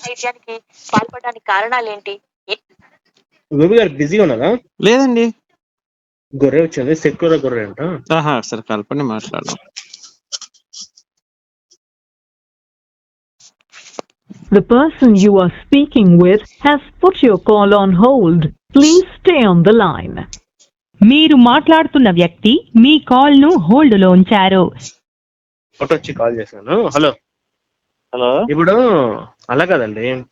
సాహిత్యానికి పాల్పడడానికి కారణాలేంటి ఏ- గోపి గారు బిజీగా ఉన్నారా? లేదండి. గొర్రె వచ్చింది సెక్యులర్ గొర్రె అంట. ఆహా సరే కలపండి మాట్లాడదాం. The person you are speaking with has put your call on hold. Please stay on the line. మీరు మాట్లాడుతున్న వ్యక్తి మీ కాల్ను హోల్డ్లో ఉంచారు. ఫోటో వచ్చి కాల్ చేశాను. హలో. హలో. ఇప్పుడు అలా కదండి.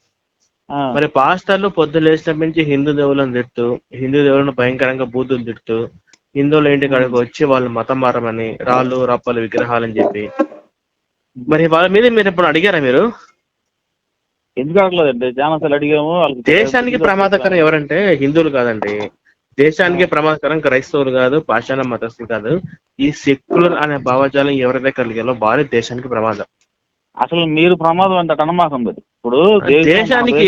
మరి పాస్టర్లు పొద్దు లేచినప్పటి నుంచి హిందూ దేవులను తిడుతూ హిందూ దేవులను భయంకరంగా బూతులు తిడుతూ హిందువుల ఇంటి కాడికి వచ్చి వాళ్ళు మతం మారమని రాళ్ళు రప్పలు విగ్రహాలని చెప్పి. మరి వాళ్ళ మీద మీరు ఎప్పుడు అడిగారా మీరు? ఎందుకు అడగలేదండి. జానసాలు అడిగాము. దేశానికి ప్రమాదకరం ఎవరంటే హిందువులు కాదండి. దేశానికి ప్రమాదకరం క్రైస్తవులు కాదు పాషాణ మతస్థులు కాదు. ఈ సెక్యులర్ అనే భావజాలం ఎవరైతే కలిగాలో వారే దేశానికి ప్రమాదం. అసలు మీరు ప్రమాదం అంటే అనమాకండి ఇప్పుడు దేశం- దేశానికి.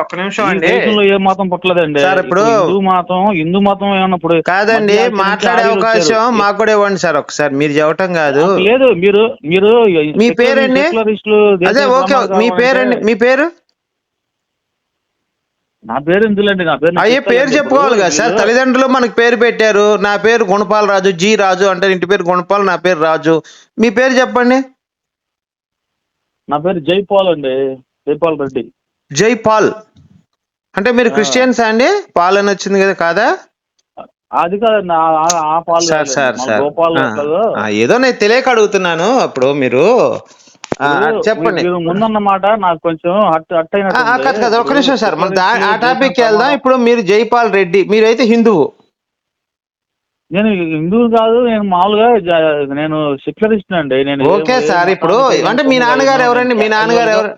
ఒక్క నిమిషం అండి దేశంలో ఏ మతం పుట్టలేదండి సార్, ఇప్పుడు- హిందూ మతం హిందూ మతం ఏమన్నా ఇప్పుడు కాదండి మాట్లాడే అవకాశం. మాకు కూడా ఇవ్వండి సార్ ఒకసారి మీరు చెప్పటం కాదు లేదు మీరు మీరు మీ పేరండి? అదే ఓకే మీ పేరండి మీ పేరు నా పేరు ఎందుకులేండి నా పేరు అయ్యే పేరు. చెప్పుకోవాలి కదా సార్. తల్లిదండ్రులు మనకు పేరు పెట్టారు. నా పేరు గుణపాల్ రాజు జి రాజు అంటే ఇంటి పేరు గుణపాల్ నా పేరు రాజు. మీ పేరు చెప్పండి. నా పేరు జైపాల్ అండి. జైపాల్ రెడ్డి. జై పాల్ అంటే మీరు క్రిస్టియన్స్ అండి? పాల్ అని వచ్చింది కదా కాదా? అది కాదండి ఆ- పాలు సార్. Sir sir. ఏదో నేను తెలియక అడుగుతున్నాను అప్పుడు మీరు. చెప్పండి. మీరు ముందన్న మాట నాకు కొంచెం కాదు కాదు ఒక నిమిషం సార్. మన ఆ టాపిక్ వెళ్దాం. ఇప్పుడు మీరు జైపాల్ రెడ్డి మీరైతే హిందువు. నేను హిందువు కాదు నేను మామూలుగా నేను సెక్యులరిస్ట్ అండి. నేను ఓకే సార్ ఇప్పుడు అంటే మీ నాన్నగారు. ఎవరండి? మీ నాన్నగారు ఎవరు?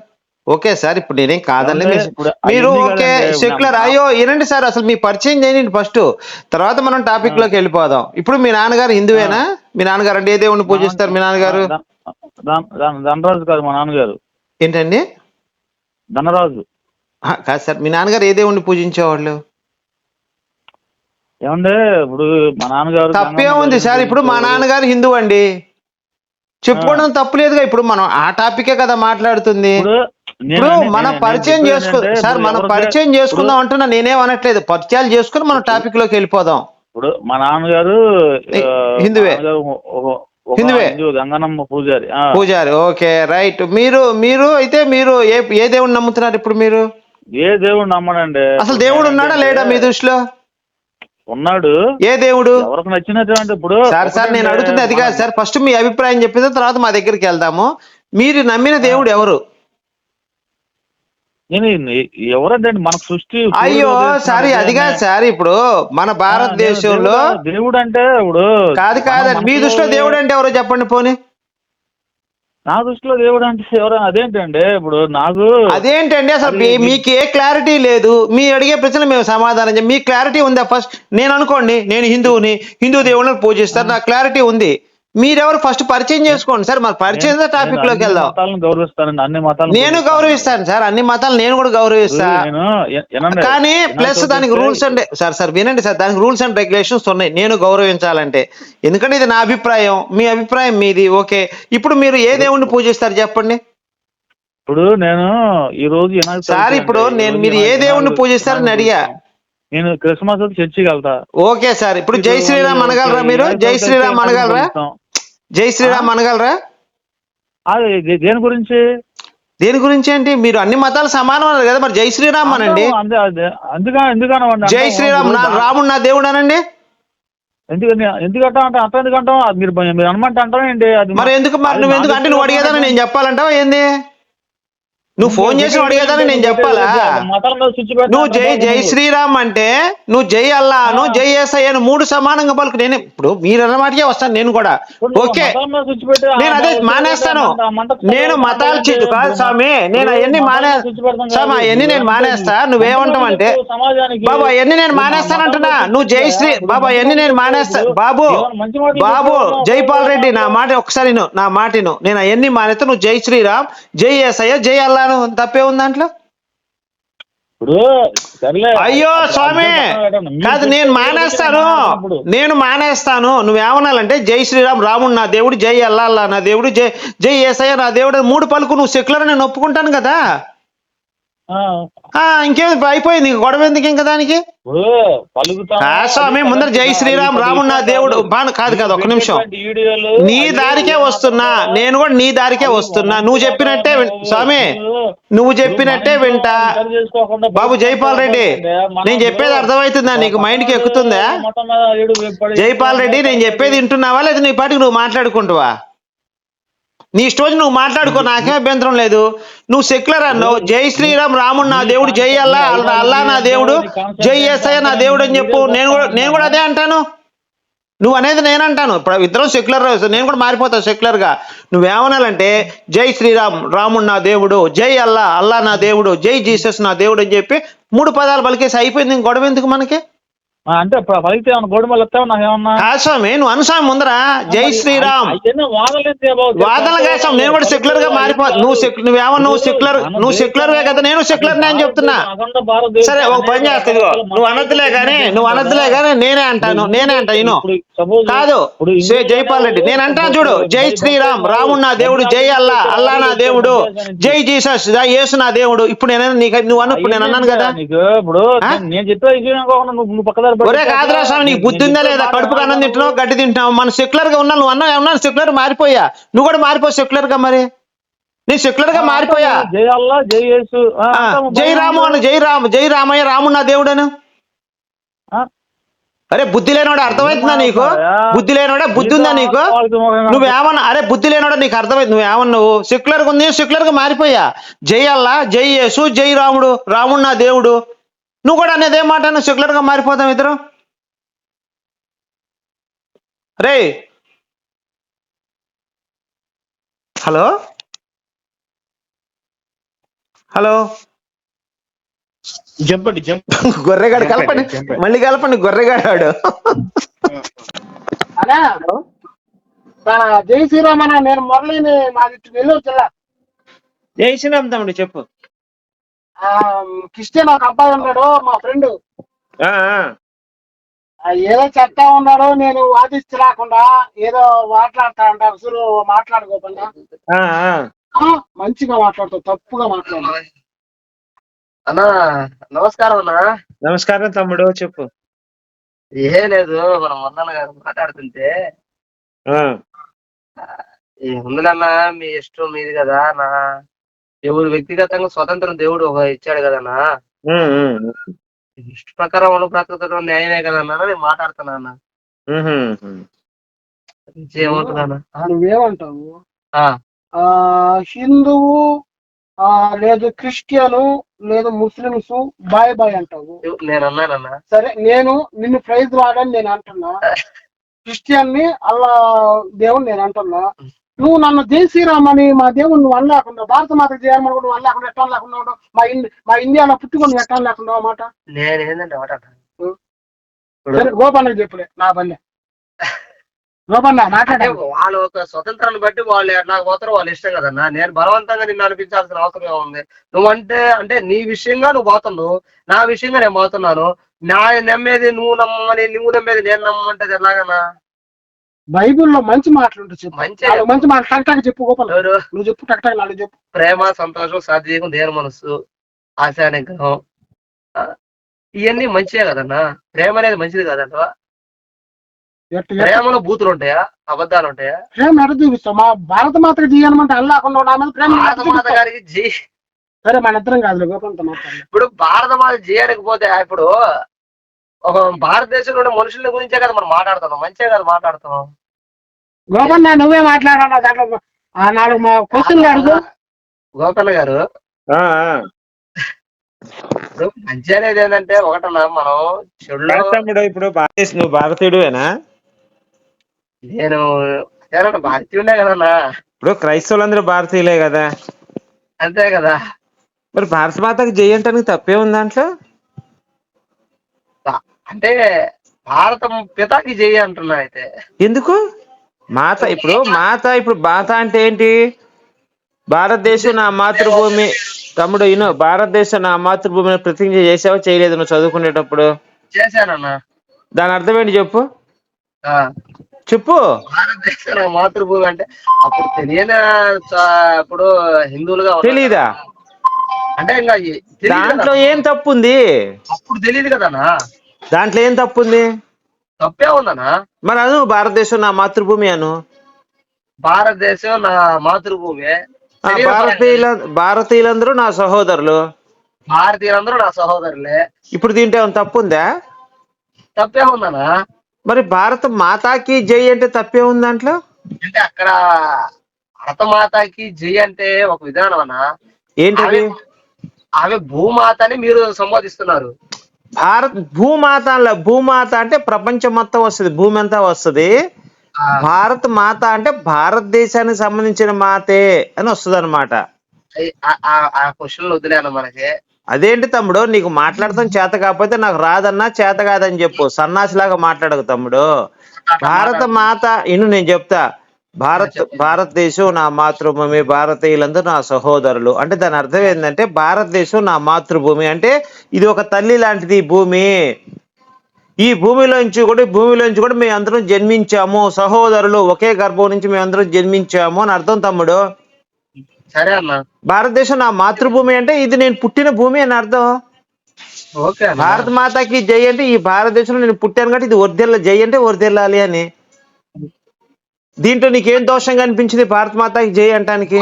ఓకే సార్ ఇప్పుడు నేనేం కాదండి మీరు- ఓకే. సెక్యులర్. అయ్యో వినండి సార్ అసలు మీ పరిచయం చేయండి ఫస్ట్. తర్వాత మనం టాపిక్లోకి వెళ్ళిపోదాం. ఇప్పుడు మీ నాన్నగారు హిందువేనా? మీ నాన్నగారు అంటే ఏ దేవుణ్ణి పూజిస్తారు మీ నాన్నగారు ధనరాజు కాదు మా నాన్నగారు. ఏంటండి? ధనరాజు. కాదు సార్ మీ నాన్నగారు ఏ దేవుణ్ణి పూజించేవాళ్ళు? ఏమంటే ఇప్పుడు మా నాన్నగారు తప్పే ఉంది సార్ ఇప్పుడు మా నాన్నగారు హిందువు అండి చెప్పుకోవడం తప్పు లేదుగా ఇప్పుడు మనం ఆ టాపికే కదా మాట్లాడుతుంది. ఇప్పుడు మనం పరిచయం చేసుకో సార్ మనం పరిచయం చేసుకుందాం అంటున్నా నేనేం అనట్లేదు. పరిచయాలు చేసుకుని మనం టాపిక్లోకి వెళ్ళిపోదాం. ఇప్పుడు మా నాన్నగారు హిందువే. హిందువే. గంగనమ్మ పూజారి. పూజారి ఓకే రైట్. మీరు మీరు అయితే మీరు ఏ ఏ దేవుడిని నమ్ముతున్నారు ఇప్పుడు మీరు? ఏ దేవుడు నమ్మడండి అసలు దేవుడు ఉన్నాడా లేడా మీ దృష్టిలో? ఉన్నాడు. ఏ దేవుడు? ఎవరికి నచ్చినటువంటి ఇప్పుడు సార్ సార్ నేను అడుగుతుంది అది కాదు సార్. ఫస్ట్ మీ అభిప్రాయం చెప్పిన తర్వాత మా దగ్గరికి వెళ్దాము. మీరు నమ్మిన దేవుడు ఎవరు? ఎవరంటే మనకు సృష్టి అయ్యో సారీ అది కాదు చేసిన సార్ ఇప్పుడు మన భారతదేశంలో దేవుడు- అంటే ఇప్పుడు కాదు కాదండి మీ దృష్టిలో దేవుడు అంటే ఎవరో చెప్పండి పోనీ. నా దృష్టిలో దేవుడు అంటే ఎవరు అదేంటండి? ఇప్పుడు నాకు అదేంటండి అసలు మీకు ఏ క్లారిటీ లేదు. మీ అడిగే ప్రశ్నలు మేము సమాధానం మీ క్లారిటీ ఉందా ఫస్ట్? నేను అనుకోండి నేను హిందువుని హిందూ దేవుళ్ళని పూజిస్తారు నాకు క్లారిటీ ఉంది. మీరెవరు ఫస్ట్ పరిచయం చేసుకోండి సార్ మరి పరిచయం టాపిక్లోకి వెళ్దాం. మతాలను గౌరవిస్తానండి అన్ని మతాలను నేను గౌరవిస్తాను. సార్ అన్ని మతాలు నేను కూడా గౌరవిస్తా. నేను ఎ- వినండి. కానీ ప్లస్ దానికి రూల్స్ అండ్. సార్ సార్ వినండి సార్ దానికి రూల్స్ అండ్ రెగ్యులేషన్స్ ఉన్నాయి. నేను గౌరవించాలంటే. ఎందుకంటే ఇది నా అభిప్రాయం. మీ అభిప్రాయం మీది. ఓకే. ఇప్పుడు మీరు ఏ దేవుణ్ణి పూజిస్తారు చెప్పండి? ఇప్పుడు నేను ఈ రోజు సార్. ఇప్పుడు నేను మీరు ఏ దేవుణ్ణి పూజిస్తారని అడిగా. నేను క్రిస్మస్ చర్చికి వెళ్తా. Okay sir. ఇప్పుడు జై శ్రీరామ్ అనగలరా మీరు? జై శ్రీరామ్ అనగలరా. జై శ్రీరామ్ అనగలరా? దేని గురించి? దేని గురించి ఏంటి? మీరు అన్ని మతాలు సమానం అన్నారు కదా మరి జై శ్రీరామ్ అనండి. జై శ్రీరామ్ నా రాముడు నా దేవుడు అనండి. ఎందుకని ఎందుకంటాం అంటే అంత ఎందుకంటాం అది మీరు మీరు అనమంటే ఏంటి మరి ఎందుకు మరి నువ్వు ఎందుకు అంటే నువ్వు అడిగేదాన్ని నేను చెప్పాలంటావా ఏంది? నువ్వు ఫోన్ చేసి నువ్వు అడిగేదాన్ని నేను చెప్పాలా? నువ్వు జై జై నువ్వు. శ్రీరామ్ అంటే నువ్వు జై అల్లాను ఆ. జై ఎస్ఐ అని మూడు సమానంగా పలుకు. నేను ఇప్పుడు మీరు అన్నమాటకే వస్తాను నేను కూడా. నువ్వు ఓకే. నేను అదే మానేస్తాను. నేను మతాలు చిక్కు కాదు స్వామి. నేను అవన్నీ మానే స్వామి అవన్నీ నేను మానేస్తా. నువ్వేమంటావు అంటే బాబు అవన్నీ నేను మానేస్తానంటున్నా నువ్వు జై శ్రీ బాబు అవన్నీ నేను మానేస్తా. బాబు బాబు జైపాల్ రెడ్డి నా మాట ఒకసారి నా మాట విను. నేను అవన్నీ మానేస్తా. నువ్వు జై శ్రీరామ్ జై ఎస్ఐ జై అల్లాను తప్పే ఉంది దాంట్లో? అయ్యో స్వామి! కాదు నేను మానేస్తాను. నేను మానేస్తాను. నువ్వేమనాలంటే జై శ్రీరామ్ రాముడు నా దేవుడు జై అల్లా నా దేవుడు జై జై ఏసయ్య నా దేవుడు మూడు పలుకు నువ్వు సెక్యులర్ నేను ఒప్పుకుంటాను కదా? ఇంకేం అయిపోయింది గొడవ ఎందుకు ఇంకా దానికి? స్వామి ముందర జై శ్రీరామ్ రాముడు నా దేవుడు. బాను కాదు కాదు ఒక్క నిమిషం. నీ దారికే వస్తున్నా. నేను కూడా నీ దారికే వస్తున్నా. నువ్వు చెప్పినట్టే స్వామి నువ్వు చెప్పినట్టే వింటా. బాబు జైపాల్ రెడ్డి నేను చెప్పేది అర్థమవుతుందా నీకు? మైండ్కి ఎక్కుతుందా? జైపాల్ రెడ్డి నేను చెప్పేది వింటున్నావా? లేదా నీ పాటికి నువ్వు మాట్లాడుకుంటావా? నీ స్టోజ్ నువ్వు మాట్లాడుకో నాకే అభ్యంతరం లేదు. నువ్వు సెక్యులర్ అన్నావు. జై శ్రీరామ్ రాముడు నా దేవుడు జై అల్లా అల్లా అల్లా నా దేవుడు జై ఎస్ఐ నా దేవుడు అని చెప్పు. నేను కూడా నేను కూడా అదే అంటాను. నువ్వు అనేది నేను అంటాను. ఇప్పుడు ఇద్దరం సెక్యులర్ నేను కూడా మారిపోతా సెక్యులర్గా. నువ్వేమనాలంటే జై శ్రీరామ్ రాముడు నా దేవుడు జై అల్లా అల్లా నా దేవుడు జై జీసస్ నా దేవుడు అని చెప్పి మూడు పదాలు పలికేసి అయిపోయింది. ఇంక గొడవ ఎందుకు మనకి? అంటే పలికితే ఏమన్నా గోడమలు వస్తావు స్వామి నువ్వు అనుసామి ముందర జై శ్రీరామ్? వాదనలు కాసాం నేను కూడా సెక్యులర్గా మారిపో నువ్వు నువ్వేమో నువ్వు సెక్యులర్ నువ్వు సెక్యులర్ కదా నేను సెక్యులర్ నేను చెప్తున్నా. సరే ఒక పని చేస్తా ఇదిగో. నువ్వు అనద్దులే కానీ నువ్వు అనద్దులే కానీ నేనే అంటాను నేనే అంటా ఇను. కాదు జైపాల్ రెడ్డి నేను అంటాను చూడు జై శ్రీరామ్ రాముడు నా దేవుడు జై అల్లా అల్లా నా దేవుడు జై జీసస్ యేసు నా దేవుడు. ఇప్పుడు నేను నీకు నువ్వు అన్న ఇప్పుడు నేను అన్నాను కదా. ఇప్పుడు? నేను- చెప్పే నువ్వు ఒరే కాదురా స్వామి నీకు బుద్ధి ఉందా లేదా? కడుపుకు అన్నం తింటున్నావు? గడ్డి తింటున్నావు? మన సెక్యులర్గా ఉన్నా నువ్వు అన్నా ఏమన్నా సెక్యులర్ మారిపోయా. నువ్వు కూడా మారిపో సెక్యులర్గా మరి. నేను సెక్యులర్గా మారిపోయా. జై అల్లా జై యేసు. జై రాము అను జై రాము జై రామయ్య రాముడు నా దేవుడను? అరే బుద్ధి లేనోడా అర్థమవుతుందా నీకు? బుద్ధి లేనోడా? బుద్ధి ఉందా నీకు? నువ్వేమన్నా అరే బుద్ధి లేనోడా? నీకు అర్థమైంది నువ్వేమన్నావు సెక్యులర్గా ఉంది? సెక్యులర్గా మారిపోయా. జై అల్లా జై యేసు జై రాముడు రాముడు నా దేవుడు. నువ్వు కూడా అనేది ఏం మాట? నువ్వు సెక్యులర్గా మారిపోతాం ఇద్దరు. రే హలో? హలో? జంపండి జంప్ గొర్రెగాడు కలపండి. మళ్ళీ కలపండి గొర్రెగాడు అన్నా మన జై శ్రీరామ్ అన్న నేను మురళిని మాది నెల్లూరు జిల్లా. జైశ్రీరామ్ తమ్ముడు చెప్పు. ఆ, క్రిస్టియన్ ఒక అబ్బాయి ఉన్నాడు మా ఫ్రెండ్. ఆ, ఆ. ఏదో చెప్తా ఉన్నాడు నేను వాదించలేకుండా ఏదో మాట్లాడతా అంట అసలు మాట్లాడుకోకుండా ఆ, ఆ. ఆ, మంచిగా మాట్లాడుతావు తప్పుగా మాట్లాడు. అన్నా నమస్కారం అన్నా. నమస్కారం తమ్ముడు చెప్పు. ఏ లేదు మన మొన్న గారు మాట్లాడుతుంటే. ఆ, ఏముందిలన్నా మీ ఇష్టం మీది కదా నా ఎవరు వ్యక్తిగతంగా స్వతంత్రం దేవుడు ఒక ఇచ్చాడు కదన్నా? ఇష్ట ప్రకారం వాళ్ళు బ్రతకడం న్యాయమే కదన్నా నేను మాట్లాడుతున్నా నువ్వేమంటావు? హిందువు ఆ లేదు క్రిస్టియను లేదు ముస్లిమ్స్ బాయ్ బాయ్ అంటావు. నేను అన్నానన్నా సరే నేను నిన్ను ప్రైజ్ రాడని నేను అంటున్నా. క్రిస్టియన్ని అల్లా దేవుని నేను అంటున్నా. నువ్వు నన్ను జై శ్రీరామ్ అని మా దేవుడు నువ్వు అనలేకుండా భారత మాతకు చేయమని కూడా నువ్వు అనలేకుండా ఎట్లా లేకుండా ఉన్నావు? మా ఇండి మా ఇండియాలో పుట్టుకొని ఎట్లా లేకుండా మాట నేను ఏంటంటే మాట? సరే గోపన్నకి చెప్పులే నా పల్లె. గోపన్న అంటే మాట్లాడే వాళ్ళ ఒక స్వతంత్రాన్ని బట్టి వాళ్ళు ఎట్లా పోతారో వాళ్ళు ఇష్టం కదన్నా. నేను బలవంతంగా నిన్ను అనిపించాల్సిన అవసరం ఏముంది? నువ్వంటే అంటే నీ విషయంగా నువ్వు పోతున్నావు. నా విషయంగా నేను పోతున్నాను. నా నమ్మేది నువ్వు నమ్మని నువ్వు నమ్మేది నేను నమ్మంటే అది ఎలాగన్నా బైబిల్లో మంచి మాటలు ఉంటాయి చెప్పు. మంచి. మంచి మాటలు టక్ టక్ చెప్పు గోపాల. నువ్వు చెప్పు టక్ టక్ నాలుగు చెప్పు. ప్రేమ సంతోషం సాధ్యం దేని మనస్సు ఆశా నిగ్రహం ఆ, ఇవన్నీ మంచిదే కదన్నా? ప్రేమ అనేది మంచిది కదంట ఎట్టు ఎట్టు? ప్రేమలో బూతులు ఉంటాయా అబద్ధాలు ఉంటాయా ప్రేమ ఎడ చూపిస్తావు? మా భారత మాతకు చేయనమంటే అల్లాకుండా నా మీద ప్రేమ భారత మాత? గారికి జీ. సరే మన ఇద్దరం కాదు గోపాలతో మాట్లాడు ఇప్పుడు భారత మాత చేయకపోతే ఇప్పుడు ఒక భారతదేశంలో ఉండే మనుషుల గురించే కదా మనం మాట్లాడుతున్నాం. మంచిగా కదా మాట్లాడుతున్నాం. గోపన్న నువ్వే మాట్లాడాలా దాంట్లో ఆ నాలుగు క్వశ్చన్లు అడుగు గోకర్ణ గారు. ఇప్పుడు మంచి అనేది ఏంటంటే ఒకటన్నా మనం తమ్ముడు ఇప్పుడు? భారతదేశ నువ్వు భారతీయుడువేనా? నేను ఏమన్నా భారతీయుడే కదన్నా? ఇప్పుడు క్రైస్తవులందరూ భారతీయులే కదా. అంతే కదా. మరి భారత మాతకు జై అంటానికి తప్పే ఉంది దాంట్లో? అంటే భారతం పితాకి జయ అంటున్నా అయితే. ఎందుకు? మాత ఇప్పుడు మాత ఇప్పుడు మాత అంటే ఏంటి? భారతదేశం నా మాతృభూమి. తమ్ముడు ఈయన భారతదేశం నా మాతృభూమిని ప్రతిజ్ఞ చేసావా చేయలేదు నువ్వు చదువుకునేటప్పుడు? చేశానన్నా. దాని అర్థం ఏంటి చెప్పు. చెప్పు. భారతదేశం నా మాతృభూమి అంటే అప్పుడు తెలియని అప్పుడు హిందువులుగా. తెలీదా? అంటే ఇంకా దాంట్లో కదా. ఏం తప్పు ఉంది అప్పుడు తెలియదు కదన్నా. దాంట్లో ఏం తప్పు ఉంది తప్పే ఉందన్నా. మరి అను భారతదేశం నా మాతృభూమి అను. భారతదేశం నా మాతృభూమి. ఆ, భారతీయుల భారతీయులందరూ నా సహోదరులు. భారతీయులందరూ నా సహోదరులే. ఇప్పుడు దీంట్లో ఏమైనా తప్పు ఉందా తప్పే ఉందన్నా. మరి భారత మాతాకి జై అంటే తప్పే ఉంది దాంట్లో? అంటే అక్కడ భరతమాతకి జై అంటే ఒక విధానం అన్న. ఏంటది? ఆమె ఆమె భూమాతని మీరు సంబోధిస్తున్నారు. భారత్ భూమాత. భూమాత అంటే ప్రపంచం మొత్తం వస్తుంది భూమి అంతా వస్తుంది భారత్ మాత అంటే భారతదేశానికి సంబంధించిన మాతే అని వస్తుంది అనమాట అదేంటి తమ్ముడు నీకు మాట్లాడతాం చేత కాకపోతే నాకు రాదన్నా చేత కాదని చెప్పు. సన్నాసిలాగా మాట్లాడకు తమ్ముడు. భారత మాత ఇను నేను చెప్తా. భారత్ భారతదేశం నా మాతృభూమి భారతీయులందరూ నా సహోదరులు. అంటే దాని అర్థం ఏంటంటే భారతదేశం నా మాతృభూమి. అంటే ఇది ఒక తల్లి లాంటిది భూమి. ఈ భూమిలోంచి కూడా భూమిలోంచి కూడా మేము అందరం జన్మించాము. సహోదరులు ఒకే గర్భం నుంచి మేము అందరం జన్మించాము అని అర్థం తమ్ముడు? సరే అన్న. భారతదేశం నా మాతృభూమి అంటే ఇది నేను పుట్టిన భూమి అని అర్థం? భారత మాతకి జై అంటే ఈ భారతదేశంలో నేను పుట్టాను కాబట్టి ఇది వర్దిల్ల జై అంటే వర్దిల్లాలి అని. దీంట్లో నీకేం దోషం కనిపించింది? భారత మాతకి జై అంటానికి?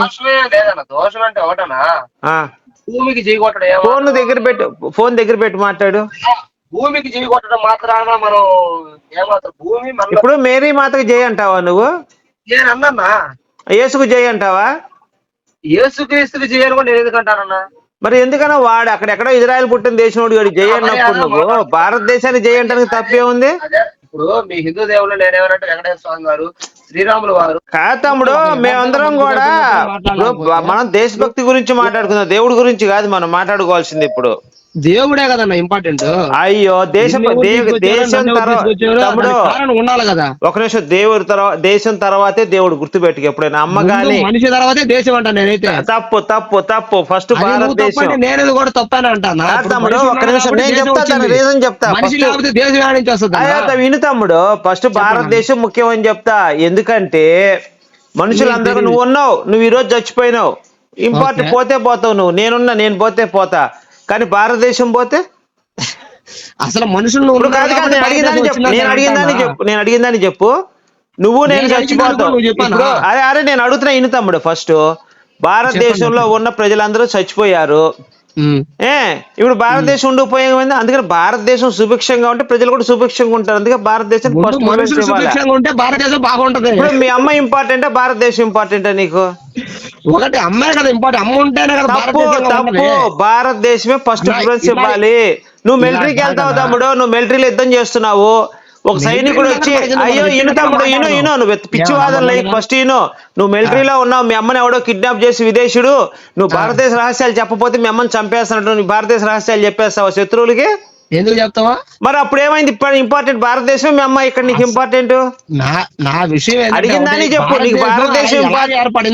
దోషం అంటే ఒకటనా భూమికి జీ కొట్టడం ఫోన్ దగ్గర పెట్టు ఫోన్ దగ్గర పెట్టి మాట్లాడు. భూమికి జీ కొట్టడం మాత్రాన మనం ఏమాత్రం భూమి ఇప్పుడు మేరీ మాతకి జై అంటావా నువ్వు? నేను అన్నా యేసుకు జై అంటావా? యేసుక్రీస్తుకి చేయను కూడా నేను ఎందుకంటానన్నా మరి ఎందుకన్నా వాడు అక్కడెక్కడో ఇజ్రాయెల్ పుట్టిన దేశం వాడు జై అన్నప్పుడు నువ్వు. భారతదేశానికి జై అంటానికి తప్పే ఉంది ఇప్పుడు మీ హిందూ దేవుళ్ళు నేనేమనంటే వెంకటేశ్వర స్వామి గారు శ్రీరాములు వారు. కాదు తమ్ముడు మేమందరం కూడా మనం దేశభక్తి గురించి మాట్లాడుకుందాం. దేవుడి గురించి కాదు మనం మాట్లాడుకోవాల్సింది ఇప్పుడు. దేవుడే కదన్న ఇంపార్టెంట్ అయ్యో దేశ దేశం తర్వాత తమ్ముడు ఉండాలి కదా. ఒక నిమిషం దేవుడి తర్వాత దేశం తర్వాతే దేవుడు గుర్తుపెట్టుకు ఎప్పుడైనా. అమ్మ గాని మనిషి తర్వాతే దేశం అంట నేనైతే. తప్పు తప్పు తప్పు. ఫస్ట్ భారతదేశం. నేను కూడా తప్పని అంటానా? తమ్ముడు ఒక్క నిమిషం నేను కాబట్టి చెప్తా దేశం తన వచ్చింది. రీజన్ చెప్తా. మనిషి ఫస్ట్ లేకపోతే దేశం నుంచి వస్తుంది విను తమ్ముడు. ఫస్ట్ భారతదేశం ముఖ్యం అని చెప్తా. ఎందుకంటే మనుషులందరూ. నువ్వు ఉన్నావు నువ్వు ఈ రోజు చచ్చిపోయినావు. ఇంపార్టెంట్. పోతే పోతావు నువ్వు నేనున్నా నేను పోతే పోతా. కానీ భారతదేశం పోతే అసలు మనుషులు కాదు కాదు నేను అడిగిందని చెప్పు నేను అడిగిందని చెప్పు నేను అడిగిందని చెప్పు. నువ్వు నేను చచ్చిపోతావు? ఇప్పుడు అరే అరే నేను అడుగుతున్నా ఇను తమ్ముడు ఫస్ట్ భారతదేశంలో ఉన్న ప్రజలందరూ చచ్చిపోయారు. ఏ ఇప్పుడు భారతదేశం ఉండిపోయింది అందుకని భారతదేశం సుభిక్షంగా ఉంటే ప్రజలు కూడా సుభిక్షంగా ఉంటారు. అందుకే భారతదేశం ఫస్ట్ మనుషులు సుభిక్షంగా ఉంటే భారతదేశం బాగుంటది. ఇప్పుడు మీ అమ్మ ఇంపార్టెంటా భారతదేశం ఇంపార్టెంటా నీకు? ఒకటి అమ్మాయి కదా ఇంపార్టెంట్. అమ్మ ఉంటేనే కదా తప్పు తప్పు. భారతదేశమే ఫస్ట్ ప్రిఫరెన్స్ ఇవ్వాలి. నువ్వు మిలిటరీకి వెళ్తావు. తమ్ముడు. నువ్వు మిలిటరీలో యుద్ధం చేస్తున్నావు. ఒక సైనికుడు వచ్చి అయ్యో ఇను తమ్ముడు మాట్లాడదాం. ఇను నువ్వు పిచ్చి ఏమన్నా వాదన లైక్ మాట్లాడదాం? ఫస్ట్ ఇను నువ్వు మిలిటరీలో ఉన్నావు మీ అమ్మని ఎవడో కిడ్నాప్ చేసి విదేశీయుడు నువ్వు భారతదేశ రహస్యాలు చెప్పపోతే మీ అమ్మని చంపేస్తున్నట్టు నువ్వు భారతదేశ రహస్యాలు చెప్పేస్తావా శత్రువులకి ఎందుకు చెప్తావా మరి అప్పుడు ఏమైంది ఇప్పుడు ఇంపార్టెంట్ భారతదేశం మీ అమ్మ ఇక్కడ నీకు ఇంపార్టెంట్ నా విషయం అడిగిందని చెప్పు నీకు భారతదేశం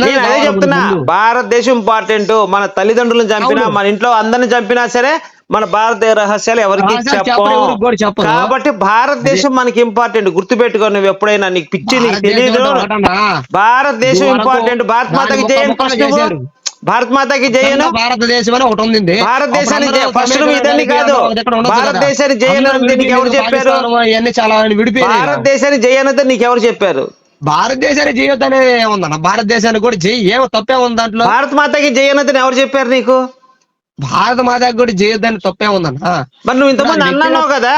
నేను అదే చెప్తున్నా. భారతదేశం ఇంపార్టెంట్ మన తల్లిదండ్రులను చంపినా. మన ఇంట్లో అందరిని చంపినా సరే మన భారతీయ రహస్యాలు ఎవరికి చెప్పం. కాబట్టి భారతదేశం మనకి ఇంపార్టెంట్ గుర్తుపెట్టుకో నువ్వు ఎప్పుడైనా నీకు పిచ్చి నీకు తెలియదు? భారతదేశం ఇంపార్టెంట్ భారత్ మాతకి ఫస్ట్. భారత్ మాతకి జయను భారతదేశం ఒకటి ఉంది అందరూ ఫస్ట్ ఇదని కాదు. భారతదేశాన్ని జయను అందరూ అంటే నీకు ఎవరు చెప్పారు? చాలా. భారతదేశాన్ని జయనత నీకు ఎవరు చెప్పారు? భారతదేశానికి జయొద్దు అనేది ఏముందన్న భారతదేశానికి కూడా జై ఏమో తప్పే ఉంది దాంట్లో. భారత్ మాతకి జయనతని ఎవరు చెప్పారు నీకు? భారత మాతకి కూడా జయొద్దని తప్పే ఉందన్న. మరి నువ్వు ఇంతమంది అన్నావు కదా?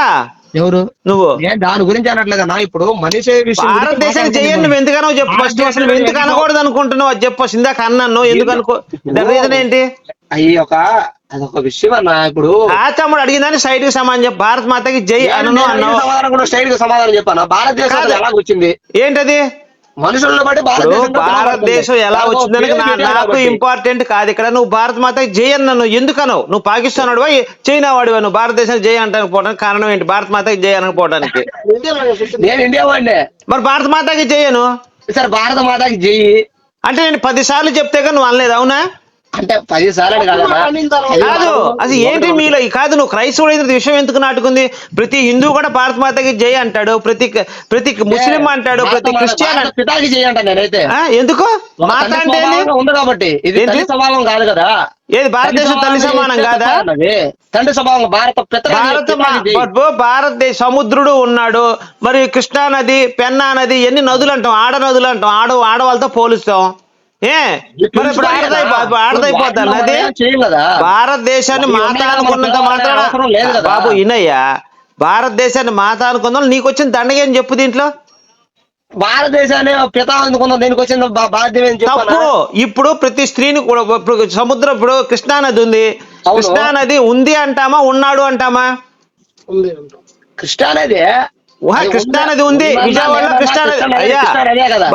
ఎవరు? నువ్వు. నేను దాని గురించి అనట్లేదన్నా. ఇప్పుడు మనిషి విషయం గురించి భారతదేశానికి చెయ్యండి నువ్వు ఎందుకనో చెప్పు ఫస్ట్ అసలు నువ్వు ఎందుకు అనకూడదు అనుకుంటున్నావు? అది చెప్పు. ఇందాక అన్నాను. ఎందుకు అనుకో రీజన్ ఏంటి? అయ్యి ఒక అదొక విషయం అన్న. ఇప్పుడు ఆ తమ్ముడు అడిగిందని సైడ్కి సమానం చెప్పు. భారత్ మాతకి జై అన్నావు అడిగిన సమాధానం కూడా స్టైల్గా సమాధానం చెప్పాను. భారతదేశం కాదు. ఎలా వచ్చింది ఏంటది? మనుషులను బట్టి భారతదేశం ఎలా వచ్చిందని నాకు ఇంపార్టెంట్ కాదు. ఇక్కడ నువ్వు భారత్ మాతకి జై అన్నాను ఎందుకనవు? నువ్వు పాకిస్తాన్ వాడివా? చైనా వాడివా? నువ్వు భారతదేశానికి జై అంటానికి పోవడానికి కారణం ఏంటి? భారత్ మాతకి జై అనకపోవడానికి నేను ఇండియా వాడినే. మరి భారత మాతకి జయను సరే భారత మాతకి జై. అంటే నేను పది సార్లు చెప్తే నువ్వు అనలేదు? అవునా? అంటే పది సార్లు కాదు అది ఏంటి మీలో కాదు నువ్వు క్రైస్తవుడు అయితే విషయం ఎందుకు నాటుకుంది? ప్రతి హిందూ కూడా భారత మాతకి జై అంటాడు ప్రతి ప్రతి ముస్లిం అంటాడు ప్రతి క్రిస్టియన్ అంటాడు. పితాకి నేనైతే. ఆ, ఎందుకు? మాత అంటే ఉంది కాబట్టి. ఇది స్వభావం కాదు కదా. ఏది భారతదేశం తల్లి సమానం కాదా? తండ్రి స్వభావం భారత భారత భారతదేశ సముద్రుడు ఉన్నాడు. మరి కృష్ణా నది పెన్నా నది ఎన్ని నదులు అంటాం? ఆడ నదులు అంటాం. ఆడ ఆడవాళ్ళతో పోలుస్తాం. ఏ మరి ఇప్పుడు భారతదేశాన్ని లేదు? కదా. బాబు ఇనయ్యా భారతదేశాన్ని మాత అనుకుందాం. నీకు వచ్చిన దండగ ఏం చెప్పు దీంట్లో? భారతదేశాన్ని పిత అందుకుందాం దేనికి తప్పు. ఇప్పుడు ప్రతి స్త్రీని కూడా ఇప్పుడు సముద్రం ఇప్పుడు కృష్ణా నది ఉంది. అవును. కృష్ణా నది ఉంది అంటామా? ఉన్నాడు అంటామా? ఉంది అంటాం. కృష్ణ అనేది ఊహ, అది కృష్ణా ఉందా? నది ఉంది. ఉందా? విజయవాడలో లేదా? కృష్ణా నది కృష్ణా నది, అయ్యా.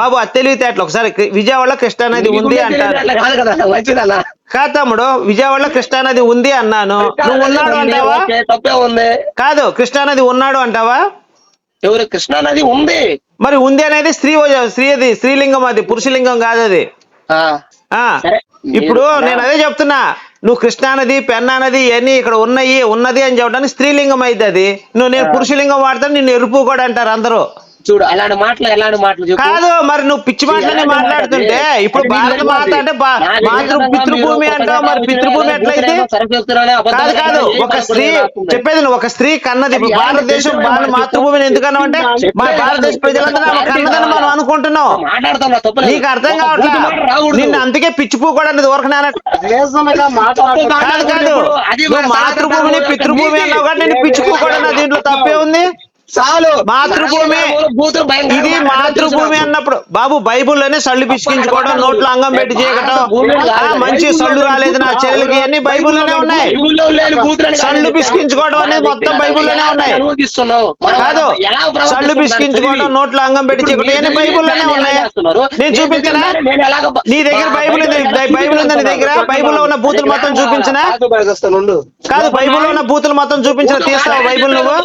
బాబు అది తెలివితేటలు ఒకసారి విజయవాడలో కృష్ణా నది నీకు ఉంది? అంటారు. కాదు తమ్ముడు విజయవాడలో కృష్ణా నది ఉంది అన్నాను. నువ్వు ఉన్నాడు అంటావా? కాదు కృష్ణా నది ఉన్నాడు అంటావా? ఎవరు? కృష్ణా నది ఉంది. మరి ఉంది అనేది స్త్రీ స్త్రీ అది స్త్రీలింగం అది పురుషలింగం కాదు అది. ఇప్పుడు నేను అదే చెప్తున్నా. నువ్వు కృష్ణా నది పెన్నా నది ఇవన్నీ ఇక్కడ ఉన్నాయి ఉన్నది అని చెప్పడానికి స్త్రీలింగం అయింది అది. నువ్వు నేను పురుషలింగం వాడతాను నిన్ను ఎరుపు కూడా అంటారు అందరూ. చూడు అలాంటి మాటలు ఎలాంటి మాటలు చెప్పు. కాదు మరి నువ్వు పిచ్చి మాటలని మాట్లాడుతుంటే? ఇప్పుడు భారత మాత అంటే మాతృ పితృభూమి మీరు అంటావు మరి పితృభూమి ఎట్లయితే? కాదు కాదు ఒక స్త్రీ? చెప్పేది నువ్వు ఒక స్త్రీ కన్నది భారతదేశం మాతృభూమిని ఎందుకన్నావు అంటే మా భారతదేశ ప్రజలందరూ కన్నదని మనం అనుకుంటున్నాం నీకు అర్థం ఒక కావట్లా? బూతు మాట రాకూడదు. నిన్ను అందుకే పిచ్చిపూ కూడా దొరకనా కాదు కాదు. మాతృభూమిని పితృభూమి అన్నావు కాబట్టి నేను పిచ్చిపూ కూడా నా దీంట్లో తప్పే ఉంది. చాలు. మాతృభూమి. ఇది. మాతృభూమి అన్నప్పుడు బాబు బైబుల్లోనే సళ్ళు పిసికించుకోవడం నోట్లో అంగం పెట్టి చేయకటం. ఆ, మంచి సళ్ళు రాలేదు నా చెల్లెలకి అన్ని బైబుల్లోనే ఉన్నాయి. సళ్ళు. పిసికించుకోవడం అనేది మొత్తం బైబిల్లోనే ఉన్నాయి. కాదు సళ్ళు పిసికించుకోవడం. నోట్లో అంగం పెట్టి మీరు అన్ని బైబుల్లోనే ఉన్నాయి? నేను చూపించనా నీ దగ్గర బైబిల్ బైబిల్ ఉందా. నీ దగ్గర చూపిస్తున్నావు? బైబిల్లో ఉన్న బూతులు మొత్తం చూపించినా? కాదు బైబిల్లో ఉన్న బూతులు మొత్తం చూపించిన తీస్తావు బైబిల్ నువ్వు?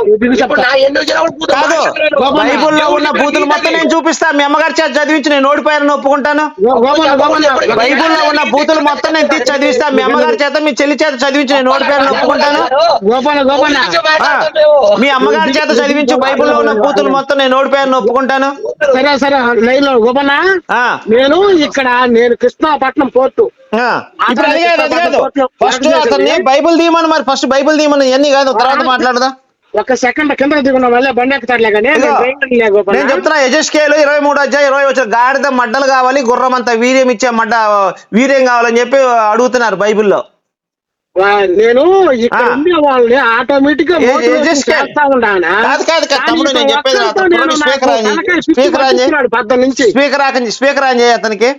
బైబిల్లో ఉన్న బూతులు మొత్తం నేను చూపిస్తా. మీ అమ్మగారి చేత చదివించి నేను ఓడిపోయానని ఒప్పుకుంటాను. బైబిల్లో ఉన్న బూతులు మొత్తం నేను తీసి చదివిస్తా. మీ అమ్మగారి చేత మీ చెల్లి చేత చదివించి నేను ఒప్పుకుంటాను. గోపన్న ఆ, మీ అమ్మగారి చేత చదివించు బైబిల్లో ఉన్న బూతులు మొత్తం నేను ఓడిపోయానని ఒప్పుకుంటాను. సరే సరే లైన్లో గోపన్న. ఆ, నేను ఇక్కడ నేను కృష్ణాపట్నం పోర్టు. ఆ. ఇప్పుడు అది కాదు ఫస్ట్ అతన్ని బైబిల్ తీయమని మరి ఫస్ట్ బైబిల్ తీయమని ఇవన్నీ కాదు తర్వాత మాట్లాడదా. ఒక సెకండ్ కింద దిగున్నా మళ్ళీ బండి ఎక్కుతారులే కానీ నేను చెప్తున్నా యజస్కేలు ఇరవై మూడు అధ్యాయ ఇరవై వచ్చిన గాడిద మడ్డలు కావాలి గుర్రం అంత వీర్యం ఇచ్చే మడ్డ వీర్యం కావాలని చెప్పి అడుగుతున్నారు బైబిల్లో. నేను ఇక్కడ. ఉండే వాళ్ళని ఆటోమేటిక్గా స్పీకర్ స్పీకర్ స్పీకర్ అతనికి.